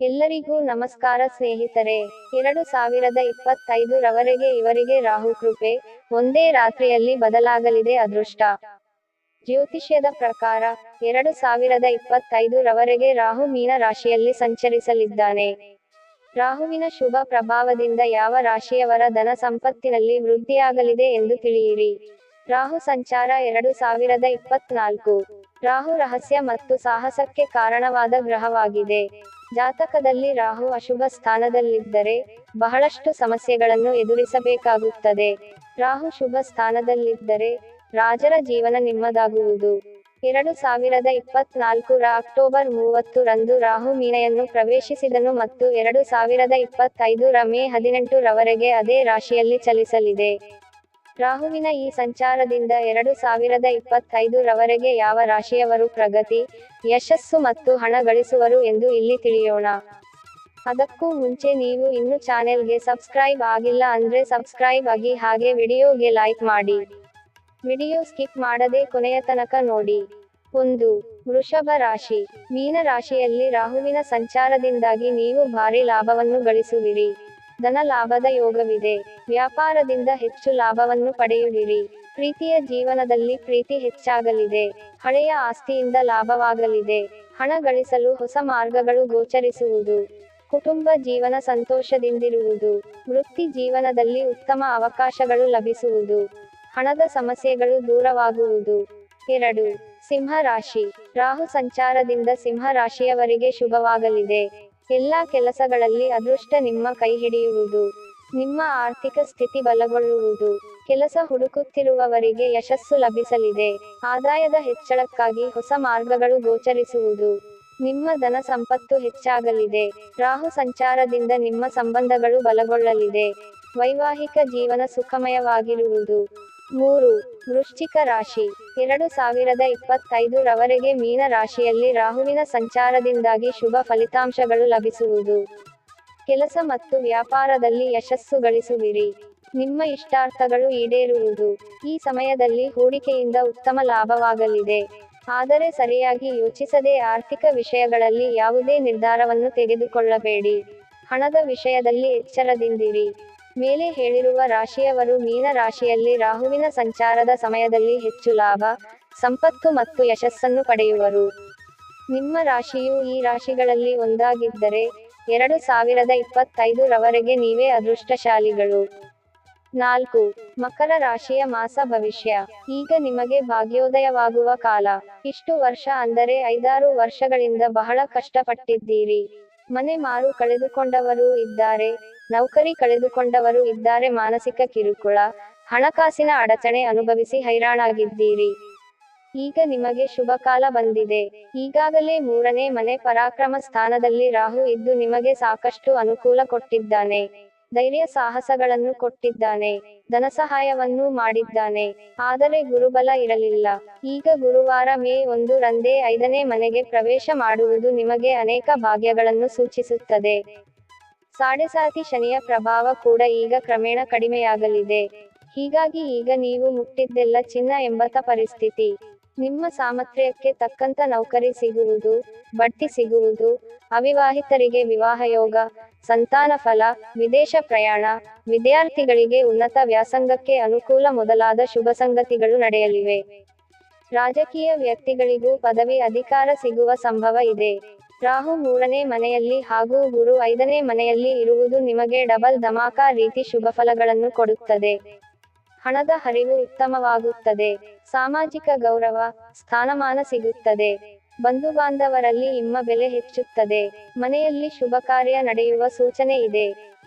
ಎಲ್ಲರಿಗೂ ನಮಸ್ಕಾರ ಸ್ನೇಹಿತರೆ. ಎರಡು ಸಾವಿರದ ಇಪ್ಪತ್ತೈದು ರವರೆಗೆ ಇವರಿಗೆ ರಾಹು ಕೃಪೆ, ಒಂದೇ ರಾತ್ರಿಯಲ್ಲಿ ಬದಲಾಗಲಿದೆ ಅದೃಷ್ಟ. ಜ್ಯೋತಿಷ್ಯದ ಪ್ರಕಾರ, ಎರಡು ಸಾವಿರದ ಇಪ್ಪತ್ತೈದು ರವರೆಗೆ ರಾಹು ಮೀನ ರಾಶಿಯಲ್ಲಿ ಸಂಚರಿಸಲಿದ್ದಾನೆ. ರಾಹುವಿನ ಶುಭ ಪ್ರಭಾವದಿಂದ ಯಾವ ರಾಶಿಯವರ ಧನ ಸಂಪತ್ತಿನಲ್ಲಿ ವೃದ್ಧಿಯಾಗಲಿದೆ ಎಂದು ತಿಳಿಯಿರಿ. ರಾಹು ಸಂಚಾರ ಎರಡು ಸಾವಿರದ ಇಪ್ಪತ್ನಾಲ್ಕು. ರಾಹು ರಹಸ್ಯ ಮತ್ತು ಸಾಹಸಕ್ಕೆ ಕಾರಣವಾದ ಗ್ರಹವಾಗಿದೆ. ಜಾತಕದಲ್ಲಿ ರಾಹು ಅಶುಭ ಸ್ಥಾನದಲ್ಲಿದ್ದರೆ ಬಹಳಷ್ಟು ಸಮಸ್ಯೆಗಳನ್ನು ಎದುರಿಸಬೇಕಾಗುತ್ತದೆ. ರಾಹು ಶುಭ ಸ್ಥಾನದಲ್ಲಿದ್ದರೆ ರಾಜರ ಜೀವನ ನಿಮ್ಮದಾಗುವುದು. ಎರಡು ಸಾವಿರದ ಇಪ್ಪತ್ನಾಲ್ಕು ರ ಅಕ್ಟೋಬರ್ ಮೂವತ್ತು ರಂದು ರಾಹು ಮೀನೆಯನ್ನು ಪ್ರವೇಶಿಸಿದನು ಮತ್ತು ಎರಡು ಸಾವಿರದ ಇಪ್ಪತ್ತೈದು ರ ಮೇ ಹದಿನೆಂಟು ರವರೆಗೆ ಅದೇ ರಾಶಿಯಲ್ಲಿ ಚಲಿಸಲಿದೆ. ರಾಹುವಿನ ಈ ಸಂಚಾರದಿಂದ ಎರಡು ಸಾವಿರದ ಇಪ್ಪತ್ತೈದು ರವರೆಗೆ ಯಾವ ರಾಶಿಯವರು ಪ್ರಗತಿ, ಯಶಸ್ಸು ಮತ್ತು ಹಣ ಗಳಿಸುವರು ಎಂದು ಇಲ್ಲಿ ತಿಳಿಯೋಣ. ಅದಕ್ಕೂ ಮುಂಚೆ ನೀವು ಇನ್ನು ಚಾನೆಲ್ಗೆ ಸಬ್ಸ್ಕ್ರೈಬ್ ಆಗಿಲ್ಲ ಅಂದ್ರೆ ಸಬ್ಸ್ಕ್ರೈಬ್ ಆಗಿ ಹಾಗೆ ವಿಡಿಯೋಗೆ ಲೈಕ್ ಮಾಡಿ. ವಿಡಿಯೋ ಸ್ಕಿಪ್ ಮಾಡದೆ ಕೊನೆಯ ತನಕ ನೋಡಿ. ಒಂದು, ವೃಷಭ ರಾಶಿ. ಮೀನ ರಾಶಿಯಲ್ಲಿ ರಾಹುವಿನ ಸಂಚಾರದಿಂದಾಗಿ ನೀವು ಭಾರಿ ಲಾಭವನ್ನು ಗಳಿಸುವಿರಿ. ಧನ ಲಾಭದ ಯೋಗವಿದೆ. ವ್ಯಾಪಾರದಿಂದ ಹೆಚ್ಚು ಲಾಭವನ್ನು ಪಡೆಯುವಿರಿ. ಪ್ರೀತಿಯ ಜೀವನದಲ್ಲಿ ಪ್ರೀತಿ ಹೆಚ್ಚಾಗಲಿದೆ. ಹಳೆಯ ಆಸ್ತಿಯಿಂದ ಲಾಭವಾಗಲಿದೆ. ಹಣ ಗಳಿಸಲು ಹೊಸ ಮಾರ್ಗಗಳು ಗೋಚರಿಸುವುದು. ಕುಟುಂಬ ಜೀವನ ಸಂತೋಷದಿಂದಿರುವುದು. ವೃತ್ತಿ ಜೀವನದಲ್ಲಿ ಉತ್ತಮ ಅವಕಾಶಗಳು ಲಭಿಸುವುದು. ಹಣದ ಸಮಸ್ಯೆಗಳು ದೂರವಾಗುವುದು. ಎರಡು. ಸಿಂಹ ರಾಶಿ ರಾಹು ಸಂಚಾರದಿಂದ ಸಿಂಹ ರಾಶಿಯವರಿಗೆ ಶುಭವಾಗಲಿದೆ. ಎಲ್ಲಾ ಕೆಲಸಗಳಲ್ಲಿ ಅದೃಷ್ಟ ನಿಮ್ಮ ಕೈ ಹಿಡಿಯುವುದು, ನಿಮ್ಮ ಆರ್ಥಿಕ ಸ್ಥಿತಿ ಬಲಗೊಳ್ಳುವುದು. ಕೆಲಸ ಹುಡುಕುತ್ತಿರುವವರಿಗೆ ಯಶಸ್ಸು ಲಭಿಸಲಿದೆ. ಆದಾಯದ ಹೆಚ್ಚಳಕ್ಕಾಗಿ ಹೊಸ ಮಾರ್ಗಗಳು ಗೋಚರಿಸುವುದು. ನಿಮ್ಮ ಧನ ಸಂಪತ್ತು ಹೆಚ್ಚಾಗಲಿದೆ. ರಾಹು ಸಂಚಾರದಿಂದ ನಿಮ್ಮ ಸಂಬಂಧಗಳು ಬಲಗೊಳ್ಳಲಿದೆ. ವೈವಾಹಿಕ ಜೀವನ ಸುಖಮಯವಾಗಿರುವುದು. ಮೂರು, ವೃಶ್ಚಿಕ ರಾಶಿ. ಎರಡು ಸಾವಿರದ ಇಪ್ಪತ್ತೈದು ರವರೆಗೆ ಮೀನ ರಾಶಿಯಲ್ಲಿ ರಾಹುವಿನ ಸಂಚಾರದಿಂದಾಗಿ ಶುಭ ಫಲಿತಾಂಶಗಳು ಲಭಿಸುವುದು. ಕೆಲಸ ಮತ್ತು ವ್ಯಾಪಾರದಲ್ಲಿ ಯಶಸ್ಸು ಗಳಿಸುವಿರಿ. ನಿಮ್ಮ ಇಷ್ಟಾರ್ಥಗಳು ಈಡೇರುವುದು. ಈ ಸಮಯದಲ್ಲಿ ಹೂಡಿಕೆಯಿಂದ ಉತ್ತಮ ಲಾಭವಾಗಲಿದೆ. ಆದರೆ ಸರಿಯಾಗಿ ಯೋಚಿಸದೆ ಆರ್ಥಿಕ ವಿಷಯಗಳಲ್ಲಿ ಯಾವುದೇ ನಿರ್ಧಾರವನ್ನು ತೆಗೆದುಕೊಳ್ಳಬೇಡಿ. ಹಣದ ವಿಷಯದಲ್ಲಿ ಎಚ್ಚರದಿಂದಿರಿ. ಮೇಲೆ ಹೇಳಿರುವ ರಾಶಿಯವರು ಮೀನ ರಾಶಿಯಲ್ಲಿ ರಾಹುವಿನ ಸಂಚಾರದ ಸಮಯದಲ್ಲಿ ಹೆಚ್ಚು ಲಾಭ, ಸಂಪತ್ತು ಮತ್ತು ಯಶಸ್ಸನ್ನು ಪಡೆಯುವರು. ನಿಮ್ಮ ರಾಶಿಯು ಈ ರಾಶಿಗಳಲ್ಲಿ ಒಂದಾಗಿದ್ದರೆ ಎರಡು ಸಾವಿರದ ಇಪ್ಪತ್ತೈದು ರವರೆಗೆ ನೀವೇ ಅದೃಷ್ಟಶಾಲಿಗಳು. ನಾಲ್ಕು, ಮಕರ ರಾಶಿಯ ಮಾಸ ಭವಿಷ್ಯ. ಈಗ ನಿಮಗೆ ಭಾಗ್ಯೋದಯವಾಗುವ ಕಾಲ. ಇಷ್ಟು ವರ್ಷ ಅಂದರೆ ಐದಾರು ವರ್ಷಗಳಿಂದ ಬಹಳ ಕಷ್ಟಪಟ್ಟಿದ್ದೀರಿ. ಮನೆ ಮಾರು ಕಳೆದುಕೊಂಡವರೂ ಇದ್ದಾರೆ, ನೌಕರಿ ಕಳೆದುಕೊಂಡವರು ಇದ್ದಾರೆ, ಮಾನಸಿಕ ಕಿರುಕುಳ, ಹಣಕಾಸಿನ ಅಡಚಣೆ ಅನುಭವಿಸಿ ಹೈರಾಣಾಗಿದ್ದೀರಿ. ಈಗ ನಿಮಗೆ ಶುಭ ಕಾಲ ಬಂದಿದೆ. ಈಗಾಗಲೇ ಮೂರನೇ ಮನೆ ಪರಾಕ್ರಮ ಸ್ಥಾನದಲ್ಲಿ ರಾಹು ಇದ್ದು ನಿಮಗೆ ಸಾಕಷ್ಟು ಅನುಕೂಲ ಕೊಟ್ಟಿದ್ದಾನೆ. ಧೈರ್ಯ ಸಾಹಸಗಳನ್ನು ಕೊಟ್ಟಿದ್ದಾನೆ, ಧನಸಹಾಯವನ್ನೂ ಮಾಡಿದ್ದಾನೆ. ಆದರೆ ಗುರುಬಲ ಇರಲಿಲ್ಲ. ಈಗ ಗುರುವಾರ ಮೇ ಒಂದು ರಂದೇ ಐದನೇ ಮನೆಗೆ ಪ್ರವೇಶ ಮಾಡುವುದು ನಿಮಗೆ ಅನೇಕ ಭಾಗ್ಯಗಳನ್ನು ಸೂಚಿಸುತ್ತದೆ. ಸಾಡೆಸಾತಿ ಶನಿಯ ಪ್ರಭಾವ ಕೂಡ ಈಗ ಕ್ರಮೇಣ ಕಡಿಮೆಯಾಗಲಿದೆ. ಹೀಗಾಗಿ ಈಗ ನೀವು ಮುಟ್ಟಿದ್ದೆಲ್ಲ ಚಿನ್ನ ಎಂಬತ ಪರಿಸ್ಥಿತಿ. ನಿಮ್ಮ ಸಾಮರ್ಥ್ಯಕ್ಕೆ ತಕ್ಕಂತ ನೌಕರಿ ಸಿಗುವುದು, ಬಡ್ತಿ ಸಿಗುವುದು, ಅವಿವಾಹಿತರಿಗೆ ವಿವಾಹ ಯೋಗ ಸಂತಾನ ಫಲ, ವಿದೇಶ ಪ್ರಯಾಣ, ವಿದ್ಯಾರ್ಥಿಗಳಿಗೆ ಉನ್ನತ ವ್ಯಾಸಂಗಕ್ಕೆ ಅನುಕೂಲ ಮೊದಲಾದ ಶುಭ ಸಂಗತಿಗಳು ನಡೆಯಲಿವೆ. ರಾಜಕೀಯ ವ್ಯಕ್ತಿಗಳಿಗೂ ಪದವಿ ಅಧಿಕಾರ ಸಿಗುವ ಸಂಭವ ಇದೆ. ರಾಹು ಮೂರನೇ ಮನೆಯಲ್ಲಿ ಹಾಗೂ ಗುರು ಐದನೇ ಮನೆಯಲ್ಲಿ ಇರುವುದು ನಿಮಗೆ ಡಬಲ್ ಧಮಾಕಾ ರೀತಿ ಶುಭ ಫಲಗಳನ್ನು ಕೊಡುತ್ತದೆ. ಹಣದ ಹರಿವು ಉತ್ತಮವಾಗುತ್ತದೆ. ಸಾಮಾಜಿಕ ಗೌರವ, ಸ್ಥಾನಮಾನ ಸಿಗುತ್ತದೆ. ಬಂಧು ಬಾಂಧವರಲ್ಲಿ ನಿಮ್ಮ ಬೆಲೆ ಹೆಚ್ಚುತ್ತದೆ. ಮನೆಯಲ್ಲಿ ಶುಭ ಕಾರ್ಯ ನಡೆಯುವ ಸೂಚನೆ ಇದೆ.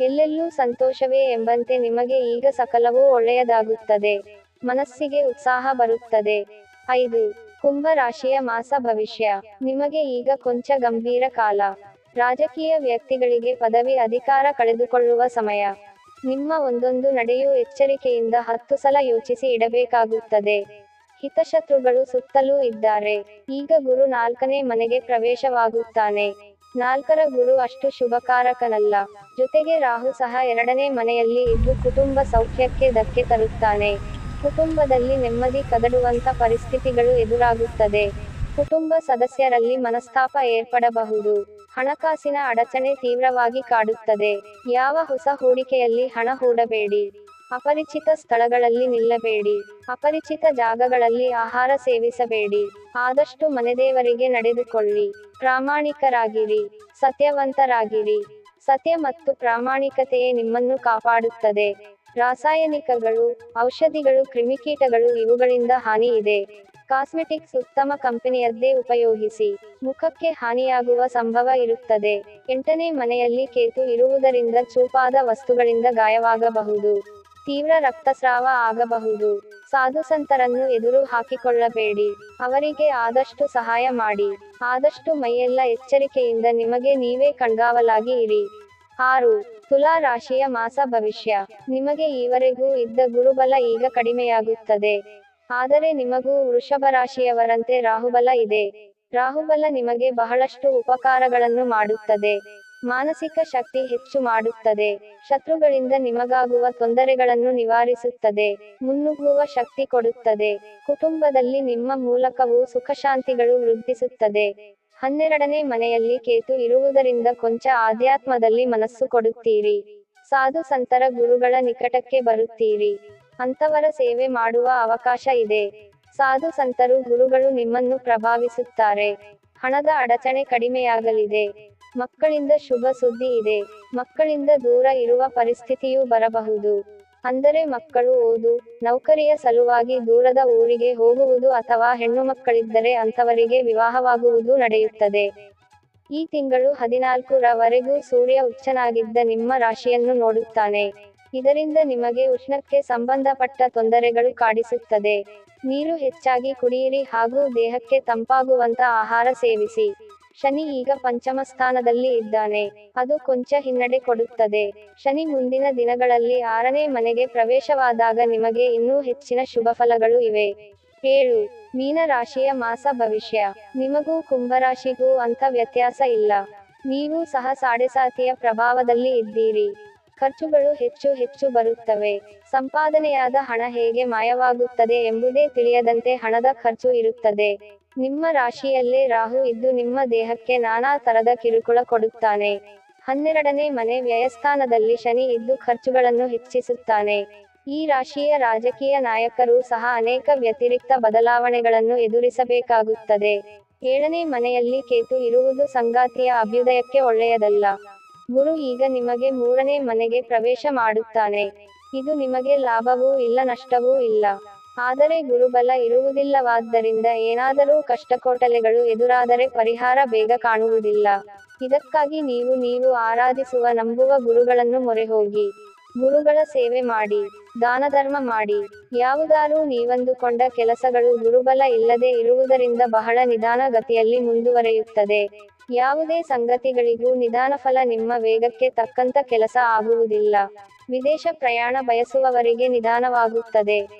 ಎಲ್ಲೆಲ್ಲೂ ಸಂತೋಷವೇ ಎಂಬಂತೆ ನಿಮಗೆ ಈಗ ಸಕಲವೂ ಒಳ್ಳೆಯದಾಗುತ್ತದೆ. ಮನಸ್ಸಿಗೆ ಉತ್ಸಾಹ ಬರುತ್ತದೆ. ಐದು, ಕುಂಭ ರಾಶಿಯ ಮಾಸ ಭವಿಷ್ಯ. ನಿಮಗೆ ಈಗ ಕೊಂಚ ಗಂಭೀರ ಕಾಲ. ರಾಜಕೀಯ ವ್ಯಕ್ತಿಗಳಿಗೆ ಪದವಿ ಅಧಿಕಾರ ಕಳೆದುಕೊಳ್ಳುವ ಸಮಯ. ನಿಮ್ಮ ಒಂದೊಂದು ನಡೆಯೂ ಎಚ್ಚರಿಕೆಯಿಂದ ಹತ್ತು ಸಲ ಯೋಚಿಸಿ ಇಡಬೇಕಾಗುತ್ತದೆ. ಹಿತಶತ್ರುಗಳು ಸುತ್ತಲೂ ಇದ್ದಾರೆ. ಈಗ ಗುರು ನಾಲ್ಕನೇ ಮನೆಗೆ ಪ್ರವೇಶವಾಗುತ್ತಾನೆ. ನಾಲ್ಕರ ಗುರು ಅಷ್ಟು ಶುಭಕಾರಕನಲ್ಲ. ಜೊತೆಗೆ ರಾಹು ಸಹ ಎರಡನೇ ಮನೆಯಲ್ಲಿ ಇದ್ದು ಕುಟುಂಬ ಸೌಖ್ಯಕ್ಕೆ ಧಕ್ಕೆ ತರುತ್ತಾನೆ. ಕುಟುಂಬದಲ್ಲಿ ನೆಮ್ಮದಿ ಕದಡುವಂತ ಪರಿಸ್ಥಿತಿಗಳು ಎದುರಾಗುತ್ತದೆ. ಕುಟುಂಬ ಸದಸ್ಯರಲ್ಲಿ ಮನಸ್ತಾಪ ಏರ್ಪಡಬಹುದು. ಹಣಕಾಸಿನ ಅಡಚಣೆ ತೀವ್ರವಾಗಿ ಕಾಡುತ್ತದೆ. ಯಾವ ಹೊಸ ಹೂಡಿಕೆಯಲ್ಲಿ ಹಣ ಹೂಡಬೇಡಿ. ಅಪರಿಚಿತ ಸ್ಥಳಗಳಲ್ಲಿ ನಿಲ್ಲಬೇಡಿ. ಅಪರಿಚಿತ ಜಾಗಗಳಲ್ಲಿ ಆಹಾರ ಸೇವಿಸಬೇಡಿ. ಆದಷ್ಟು ಮನೆದೇವರಿಗೆ ನಡೆದುಕೊಳ್ಳಿ. ಪ್ರಾಮಾಣಿಕರಾಗಿರಿ. ಸತ್ಯವಂತರಾಗಿರಿ. ಸತ್ಯ ಮತ್ತು ಪ್ರಾಮಾಣಿಕತೆಯೇ ನಿಮ್ಮನ್ನು ಕಾಪಾಡುತ್ತದೆ. ರಾಸಾಯನಿಕಗಳು, ಔಷಧಿಗಳು, ಕ್ರಿಮಿಕೀಟಗಳು ಇವುಗಳಿಂದ ಹಾನಿ ಇದೆ ಕಾಸ್ಮೆಟಿಕ್ಸ್ ಉತ್ತಮ ಕಂಪನಿಯದ್ದೇ ಉಪಯೋಗಿಸಿ. ಮುಖಕ್ಕೆ ಹಾನಿಯಾಗುವ ಸಂಭವ ಇರುತ್ತದೆ. ಎಂಟನೇ ಮನೆಯಲ್ಲಿ ಕೇತು ಇರುವುದರಿಂದ ಚೂಪಾದ ವಸ್ತುಗಳಿಂದ ಗಾಯವಾಗಬಹುದು. ತೀವ್ರ ರಕ್ತಸ್ರಾವ ಆಗಬಹುದು. ಸಾಧುಸಂತರನ್ನು ಎದುರು ಹಾಕಿಕೊಳ್ಳಬೇಡಿ. ಅವರಿಗೆ ಆದಷ್ಟು ಸಹಾಯ ಮಾಡಿ. ಆದಷ್ಟು ಮೈಯೆಲ್ಲ ಎಚ್ಚರಿಕೆಯಿಂದ ನಿಮಗೆ ನೀವೇ ಕಣ್ಗಾವಲಾಗಿ ಇರಿ. ಆರು, ತುಲಾ ರಾಶಿಯ ಮಾಸ ಭವಿಷ್ಯ. ನಿಮಗೆ ಈವರೆಗೂ ಇದ್ದ ಗುರುಬಲ ಈಗ ಕಡಿಮೆಯಾಗುತ್ತದೆ. ಆದರೆ ನಿಮಗೂ ವೃಷಭ ರಾಶಿಯವರಂತೆ ರಾಹುಬಲ ಇದೆ. ರಾಹುಬಲ ನಿಮಗೆ ಬಹಳಷ್ಟು ಉಪಕಾರಗಳನ್ನು ಮಾಡುತ್ತದೆ. ಮಾನಸಿಕ ಶಕ್ತಿ ಹೆಚ್ಚು ಮಾಡುತ್ತದೆ. ಶತ್ರುಗಳಿಂದ ನಿಮಗಾಗುವ ತೊಂದರೆಗಳನ್ನು ನಿವಾರಿಸುತ್ತದೆ. ಮುನ್ನುಗ್ಗುವ ಶಕ್ತಿ ಕೊಡುತ್ತದೆ. ಕುಟುಂಬದಲ್ಲಿ ನಿಮ್ಮ ಮೂಲಕವೂ ಸುಖಶಾಂತಿಗಳು ವೃದ್ಧಿಸುತ್ತದೆ. ಹನ್ನೆರಡನೇ ಮನೆಯಲ್ಲಿ ಕೇತು ಇರುವುದರಿಂದ ಕೊಂಚ ಆಧ್ಯಾತ್ಮದಲ್ಲಿ ಮನಸ್ಸು ಕೊಡುತ್ತೀರಿ. ಸಾಧು ಸಂತರ ಗುರುಗಳ ನಿಕಟಕ್ಕೆ ಬರುತ್ತೀರಿ. ಅಂತವರ ಸೇವೆ ಮಾಡುವ ಅವಕಾಶ ಇದೆ. ಸಾಧು ಸಂತರು ಗುರುಗಳು ನಿಮ್ಮನ್ನು ಪ್ರಭಾವಿಸುತ್ತಾರೆ. ಹಣದ ಅಡಚಣೆ ಕಡಿಮೆಯಾಗಲಿದೆ. ಮಕ್ಕಳಿಂದ ಶುಭ ಸುದ್ದಿ ಇದೆ. ಮಕ್ಕಳಿಂದ ದೂರ ಇರುವ ಪರಿಸ್ಥಿತಿಯೂ ಬರಬಹುದು. ಅಂದರೆ ಮಕ್ಕಳು ಓದು, ನೌಕರಿಯ ಸಲುವಾಗಿ ದೂರದ ಊರಿಗೆ ಹೋಗುವುದು ಅಥವಾ ಹೆಣ್ಣು ಮಕ್ಕಳಿದ್ದರೆ ಅಂತವರಿಗೆ ವಿವಾಹವಾಗುವುದು ನಡೆಯುತ್ತದೆ. ಈ ತಿಂಗಳು ಹದಿನಾಲ್ಕು ರವರೆಗೂ ಸೂರ್ಯ ಉಚ್ಚನಾಗಿದ್ದ ನಿಮ್ಮ ರಾಶಿಯನ್ನು ನೋಡುತ್ತಾನೆ. ಇದರಿಂದ ನಿಮಗೆ ಉಷ್ಣಕ್ಕೆ ಸಂಬಂಧಪಟ್ಟ ತೊಂದರೆಗಳು ಕಾಡಿಸುತ್ತದೆ. ನೀರು ಹೆಚ್ಚಾಗಿ ಕುಡಿಯಿರಿ ಹಾಗೂ ದೇಹಕ್ಕೆ ತಂಪಾಗುವಂತ ಆಹಾರ ಸೇವಿಸಿ. ಶನಿ ಈಗ ಪಂಚಮ ಸ್ಥಾನದಲ್ಲಿ ಇದ್ದಾನೆ. ಅದು ಕೊಂಚ ಹಿನ್ನಡೆ ಕೊಡುತ್ತದೆ. ಶನಿ ಮುಂದಿನ ದಿನಗಳಲ್ಲಿ ಆರನೇ ಮನೆಗೆ ಪ್ರವೇಶವಾದಾಗ ನಿಮಗೆ ಇನ್ನೂ ಹೆಚ್ಚಿನ ಶುಭಫಲಗಳು ಇವೆ. ಏಳು, ಮೀನ ರಾಶಿಯ ಮಾಸ ಭವಿಷ್ಯ. ನಿಮಗೂ ಕುಂಭರಾಶಿಗೂ ಅಂತ ವ್ಯತ್ಯಾಸ ಇಲ್ಲ. ನೀವು ಸಹ ಸಾಡೆಸಾತಿಯ ಪ್ರಭಾವದಲ್ಲಿ ಇದ್ದೀರಿ. ಖರ್ಚುಗಳು ಹೆಚ್ಚು ಹೆಚ್ಚು ಬರುತ್ತವೆ. ಸಂಪಾದನೆಯಾದ ಹಣ ಹೇಗೆ ಮಾಯವಾಗುತ್ತದೆ ಎಂಬುದೇ ತಿಳಿಯದಂತೆ ಹಣದ ಖರ್ಚು ಇರುತ್ತದೆ. ನಿಮ್ಮ ರಾಶಿಯಲ್ಲೇ ರಾಹು ಇದ್ದು ನಿಮ್ಮ ದೇಹಕ್ಕೆ ನಾನಾ ತರದ ಕಿರುಕುಳ ಕೊಡುತ್ತಾನೆ. ಹನ್ನೆರಡನೇ ಮನೆ ವ್ಯಯಸ್ಥಾನದಲ್ಲಿ ಶನಿ ಇದ್ದು ಖರ್ಚುಗಳನ್ನು ಹೆಚ್ಚಿಸುತ್ತಾನೆ. ಈ ರಾಶಿಯ ರಾಜಕೀಯ ನಾಯಕರು ಸಹ ಅನೇಕ ವ್ಯತಿರಿಕ್ತ ಬದಲಾವಣೆಗಳನ್ನು ಎದುರಿಸಬೇಕಾಗುತ್ತದೆ. ಏಳನೇ ಮನೆಯಲ್ಲಿ ಕೇತು ಇರುವುದು ಸಂಗಾತಿಯ ಅಭ್ಯುದಯಕ್ಕೆ ಒಳ್ಳೆಯದಲ್ಲ. ಗುರು ಈಗ ನಿಮಗೆ ಮೂರನೇ ಮನೆಗೆ ಪ್ರವೇಶ ಮಾಡುತ್ತಾನೆ. ಇದು ನಿಮಗೆ ಲಾಭವೂ ಇಲ್ಲ ನಷ್ಟವೂ ಇಲ್ಲ. ಆದರೆ ಗುರುಬಲ ಇರುವುದಿಲ್ಲವಾದ್ದರಿಂದ ಏನಾದರೂ ಕಷ್ಟಕೋಟಲೆಗಳು ಎದುರಾದರೆ ಪರಿಹಾರ ಬೇಗ ಕಾಣುವುದಿಲ್ಲ. ಇದಕ್ಕಾಗಿ ನೀವು ನೀವು ಆರಾಧಿಸುವ ನಂಬುವ ಗುರುಗಳನ್ನು ಮೊರೆ ಹೋಗಿ ಗುರುಗಳ ಸೇವೆ ಮಾಡಿ, ದಾನಧರ್ಮ ಮಾಡಿ. ಯಾವುದಾರೂ ನೀವಂದುಕೊಂಡ ಕೆಲಸಗಳು ಗುರುಬಲ ಇಲ್ಲದೆ ಇರುವುದರಿಂದ ಬಹಳ ನಿಧಾನ ಗತಿಯಲ್ಲಿ ಮುಂದುವರೆಯುತ್ತದೆ. ಯಾವುದೇ ಸಂಗತಿಗಳಿಗೂ ನಿಧಾನ ಫಲ ನಿಮ್ಮ ವೇಗಕ್ಕೆ ತಕ್ಕಂತ ಕೆಲಸ ಆಗುವುದಿಲ್ಲ. ವಿದೇಶ ಪ್ರಯಾಣ ಬಯಸುವವರಿಗೆ ನಿಧಾನವಾಗುತ್ತದೆ.